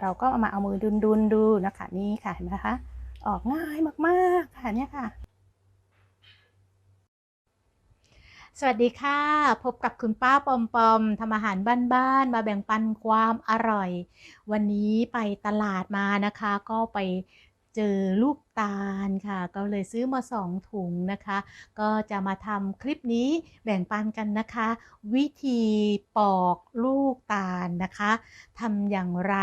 เราก็เอามาเอามือดุนดุนดูนะคะนี่ค่ะเห็นไหมคะออกง่ายมากๆค่ะเนี่ยค่ะ สวัสดีค่ะ พบกับคุณป้าปอมปอมทำอาหารบ้านๆมาแบ่งปันความอร่อย วันนี้ไปตลาดมานะคะ ก็ไป เจอลูกตาลค่ะ ก็เลยซื้อมาสองถุงนะคะ ก็จะมาทำคลิปนี้แบ่งปันกันนะคะ วิธีปอกลูกตาลนะคะทำอย่างไร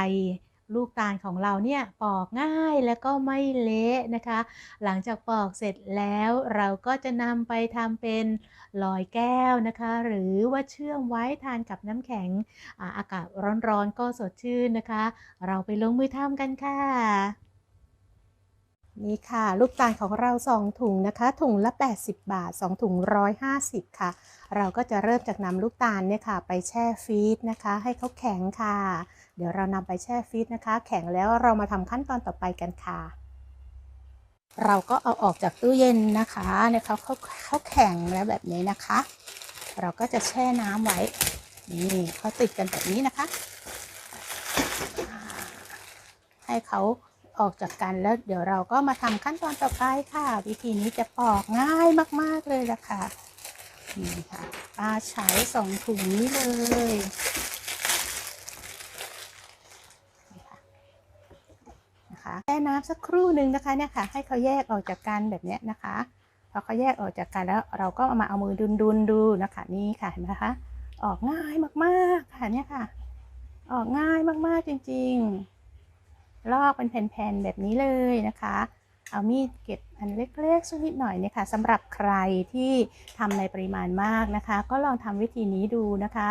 ลูกตาลของเราเนี่ยปอกง่ายแล้วก็ไม่เละนะคะ หลังจากปอกเสร็จแล้วเราก็จะนำไปทำเป็นลอยแก้วนะคะ หรือว่าเชื่อมไว้ทานกับน้ำแข็งอาอากาศร้อนๆก็สดชื่นนะคะ เราไปลงมือทำกันค่ะ นี่ค่ะ ลูกตาลของเรา2ถุงนะคะ ถุงละ 80 บาท 2 ถุง 150 ค่ะ เราก็จะเริ่มจากนำลูกตาลเนี่ยค่ะ ไปแช่ฟรีซนะคะ ให้เขาแข็งค่ะ เดี๋ยวเรานำไปแช่ฟรีซนะคะ แข็งแล้วเรามาทำขั้นตอนต่อไปกันค่ะ เราก็เอาออกจากตู้เย็นนะคะเนี่ยเขาเขาเขาแข็งแล้วแบบนี้นะคะ เราก็จะแช่น้ำไว้ นี่เขาติดกันแบบนี้นะคะ ให้เขา ออกจากกันแล้วเดี๋ยวเราก็มาทำขั้นตอนต่อไปค่ะ วิธีนี้จะปอกง่ายมาก ๆเลยละค่ะนี่ค่ะป้าใช้สองถุงนี้เลยนะคะแช่น้ำสักครู่หนึ่งนะคะเนี่ยค่ะ ให้เขาแยกออกจากกันแบบนี้นะคะพอเขาแยกออกจากกันแล้วเราก็เอามาเอามือดุนดุนดูนะคะนี่ค่ะเห็นไหมคะออกง่ายมากๆค่ะเนี่ยค่ะ ออกง่ายมากๆจริง ๆ ลอกเป็นแผ่นๆแบบนี้เลยนะคะ เอามีดเก็บอันเล็กๆสักนิดหน่อยเนี่ยค่ะสำหรับใครที่ทำในปริมาณมากนะคะ ก็ลองทำวิธีนี้ดูนะคะ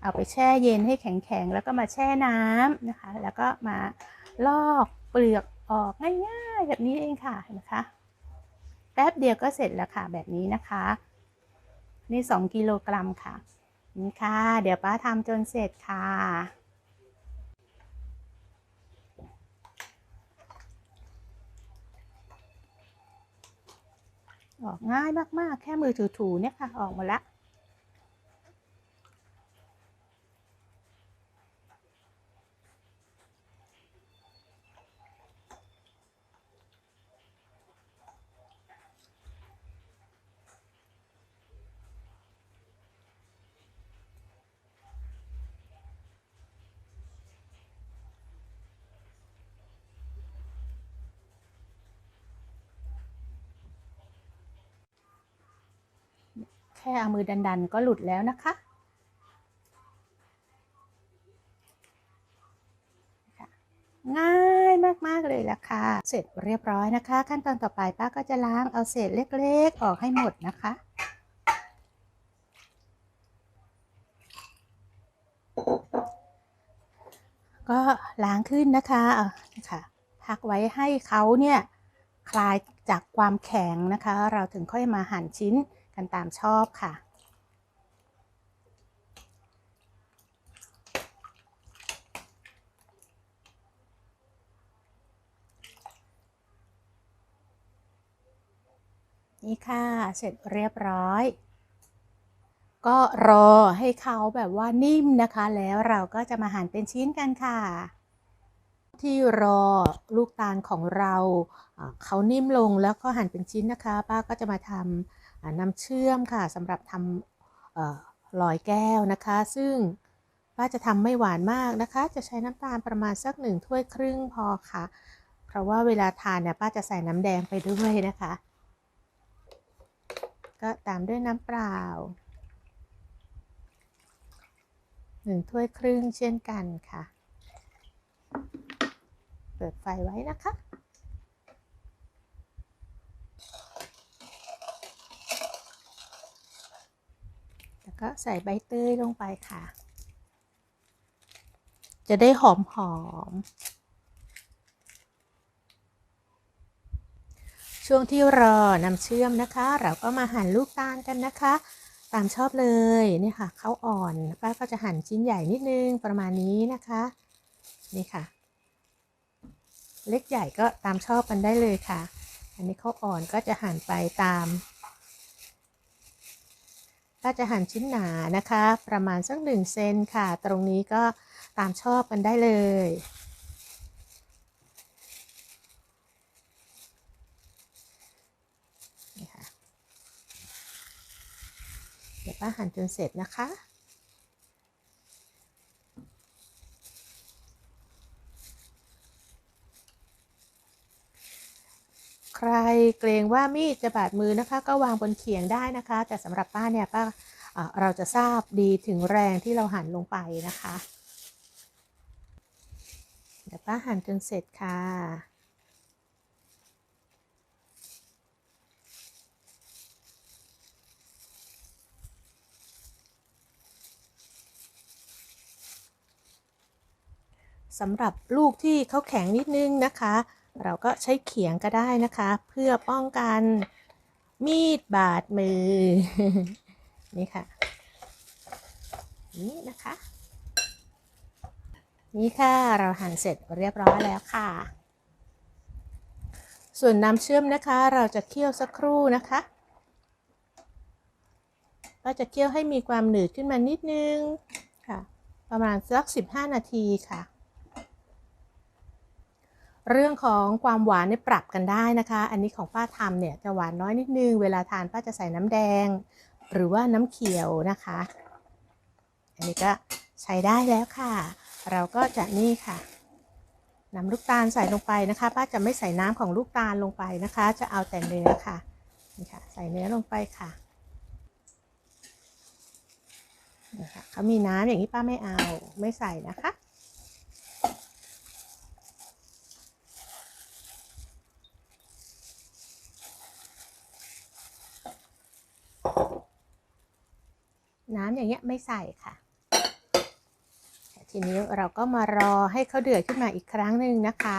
เอาไปแช่เย็นให้แข็งๆ แล้วก็มาแช่น้ำนะคะ แล้วก็มาลอกเปลือกออกง่ายๆแบบนี้เองค่ะนไหมคะแป๊บเดียวก็เสร็จแล้วค่ะแบบนี้นะคะ นี่ 2 กิโลกรัมค่ะ นี่ค่ะ เดี๋ยวป้าทำจนเสร็จค่ะ ออกง่ายมากๆ แค่มือถูๆเนี่ยค่ะ ออกมาละ ค่เอามือดันๆ ก็หลุดแล้วนะคะค่ะง่ายมากๆเลยล่ะค่ะ เสร็จเรียบร้อยนะคะ ขั้นตอนต่อไปป้าก็จะล้างเอาเศษเล็กๆ ออกให้หมดนะคะก็ล้างขึ้นนะคะเอาค่ะพักไว้ให้เขาเนี่ยคลายจากความแข็งนะคะ เราถึงค่อยมาหั่นชิ้น กันตามชอบค่ะ นี่ค่ะเสร็จเรียบร้อยก็รอให้เขาแบบว่านิ่มนะคะ แล้วเราก็จะมาหั่นเป็นชิ้นกันค่ะ ที่รอลูกตาลของเราเขานิ่มลงแล้วก็หั่นเป็นชิ้นนะคะ ป้าก็จะมาทำ น้ำเชื่อมค่ะสำหรับทำเอ่อลอยแก้วนะคะ ซึ่งป้าจะทำไม่หวานมากนะคะ จะใช้น้ำตาลประมาณสักหนึ่งถ้วยครึ่งพอค่ะ เพราะว่าเวลาทานเนี่ยป้าจะใส่น้ำแดงไปด้วยนะคะ ก็ตามด้วยน้ำเปล่าหนึ่งถ้วยครึ่งเช่นกันค่ะ เปิดไฟไว้นะคะ แล้วก็ใส่ใบเตยลงไปค่ะ จะได้หอมหอม ช่วงที่รอน้ำเชื่อมนะคะ เราก็มาหั่นลูกตาลกันนะคะ ตามชอบเลยนี่ค่ะเขาอ่อนป้าก็จะหั่นชิ้นใหญ่นิดนึงประมาณนี้นะคะ นี่ค่ะ เล็กใหญ่ก็ตามชอบกันได้เลยค่ะ อันนี้เขาอ่อนก็จะหั่นไปตาม ก็จะหั่นชิ้นหนานะคะ ประมาณสักหนึ่งเซนค่ะ ตรงนี้ก็ตามชอบกันได้เลยค่ะเดี๋ยวป้าหั่นจนเสร็จนะคะ ใครเกรงว่ามีดจะบาดมือนะคะ ก็วางบนเขียงได้นะคะ แต่สำหรับป้าเนี่ยป้าเอ่อเราจะทราบดีถึงแรงที่เราหั่นลงไปนะคะ เดี๋ยวป้าหั่นจนเสร็จค่ะสำหรับลูกที่เขาแข็งนิดนึงนะคะ เราก็ใช้เขียงก็ได้นะคะ เพื่อป้องกันมีดบาดมือ นี่ค่ะ นี่นะคะ นี่ค่ะ เราหั่นเสร็จเรียบร้อยแล้วค่ะ ส่วนน้ำเชื่อมนะคะ เราจะเคี่ยวสักครู่นะคะ ก็จะเคี่ยวให้มีความหนืดขึ้นมานิดนึงค่ะ ประมาณสัก 15 นาทีค่ะ เรื่องของความหวานเนี่ยปรับกันได้นะคะ อันนี้ของป้าทำเนี่ยจะหวานน้อยนิดนึง เวลาทานป้าจะใส่น้ำแดง หรือว่าน้ำเขียวนะคะ อันนี้ก็ใช้ได้แล้วค่ะ เราก็จะนี่ค่ะนำลูกตาลใส่ลงไปนะคะ ป้าจะไม่ใส่น้ำของลูกตาลลงไปนะคะ จะเอาแต่เนื้อค่ะนี่ค่ะ ใส่เนื้อลงไปค่ะนี่ค่ะเขามีน้ำอย่างนี้ป้าไม่เอาไม่ใส่นะคะ น้ำอย่างเงี้ยไม่ใส่ค่ะ ทีนี้เราก็มารอให้เขาเดือดขึ้นมาอีกครั้งหนึ่งนะคะ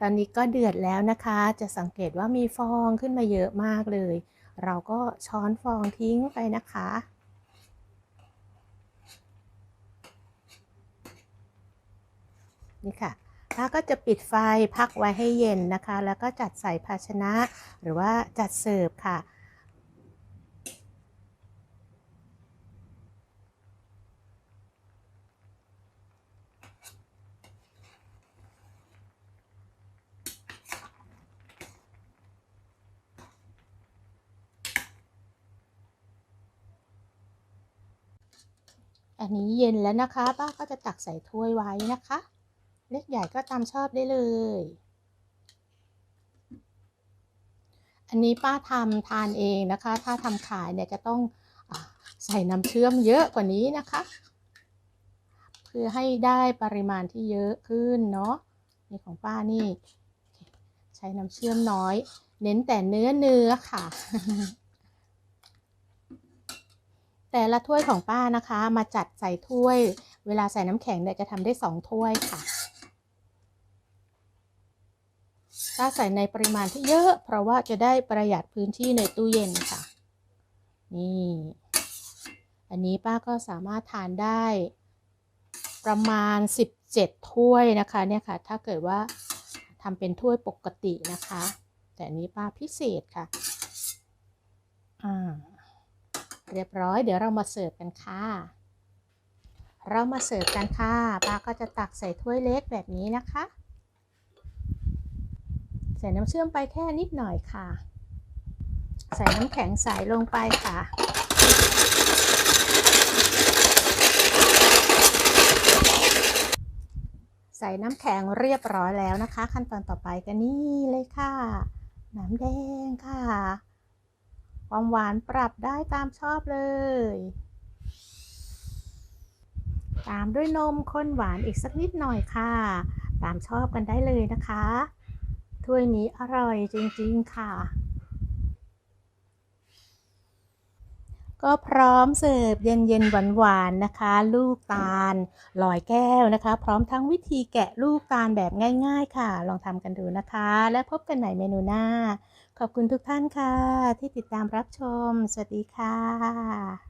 ตอนนี้ก็เดือดแล้วนะคะ จะสังเกตว่ามีฟองขึ้นมาเยอะมากเลย เราก็ช้อนฟองทิ้งไปนะคะนี่ค่ะ ถ้าก็จะปิดไฟพักไว้ให้เย็นนะคะ แล้วก็จัดใส่ภาชนะ หรือว่าจัดเสิร์ฟค่ะ อันนี้เย็นแล้วนะคะ ป้าก็จะตักใส่ถ้วยไว้นะคะ เล็กใหญ่ก็ตามชอบได้เลย อันนี้ป้าทำทานเองนะคะ ถ้าทำขายเนี่ยจะต้องอใส่น้ำเชื่อมเยอะกว่านี้นะคะ เพื่อให้ได้ปริมาณที่เยอะขึ้นเนาะนี่ของป้านี่ ใช้น้ำเชื่อมน้อย เน้นแต่เนื้อเนื้อค่ะ แต่ละถ้วยของป้านะคะ มาจัดใส่ถ้วย เวลาใส่น้ำแข็งเนี่ยจะทำได้สองถ้วยค่ะ ถ้าใส่ในปริมาณที่เยอะ เพราะว่าจะได้ประหยัดพื้นที่ในตู้เย็นค่ะ นี่ อันนี้ป้าก็สามารถทานได้ ประมาณ 17 ถ้วยนะคะเนี่ยค่ะ ถ้าเกิดว่าทำเป็นถ้วยปกตินะคะ แต่อันนี้ป้าพิเศษค่ะอ่าเรียบร้อยเดี๋ยวเรามาเสิร์ฟกันค่ะ เรามาเสิร์ฟกันค่ะป้าก็จะตักใส่ถ้วยเล็กแบบนี้นะคะ ใส่น้ำเชื่อมไปแค่นิดหน่อยค่ะ ใส่น้ำแข็งใสลงไปค่ะใส่น้ำแข็งเรียบร้อยแล้วนะคะ ขั้นตอนต่อไปก็นี่เลยค่ะ น้ำแดงค่ะ ความหวานปรับได้ตามชอบเลย ตามด้วยนมข้นหวานอีกสักนิดหน่อยค่ะ ตามชอบกันได้เลยนะคะ ถ้วยนี้อร่อยจริงๆค่ะ ก็พร้อมเสิร์ฟเย็นๆหวานๆนะคะ ลูกตาลลอยแก้วนะคะ พร้อมทั้งวิธีแกะลูกตาลแบบง่ายๆค่ะ ลองทำกันดูนะคะ และพบกันใหม่เมนูหน้า ขอบคุณทุกท่านค่ะ ที่ติดตามรับชม สวัสดีค่ะ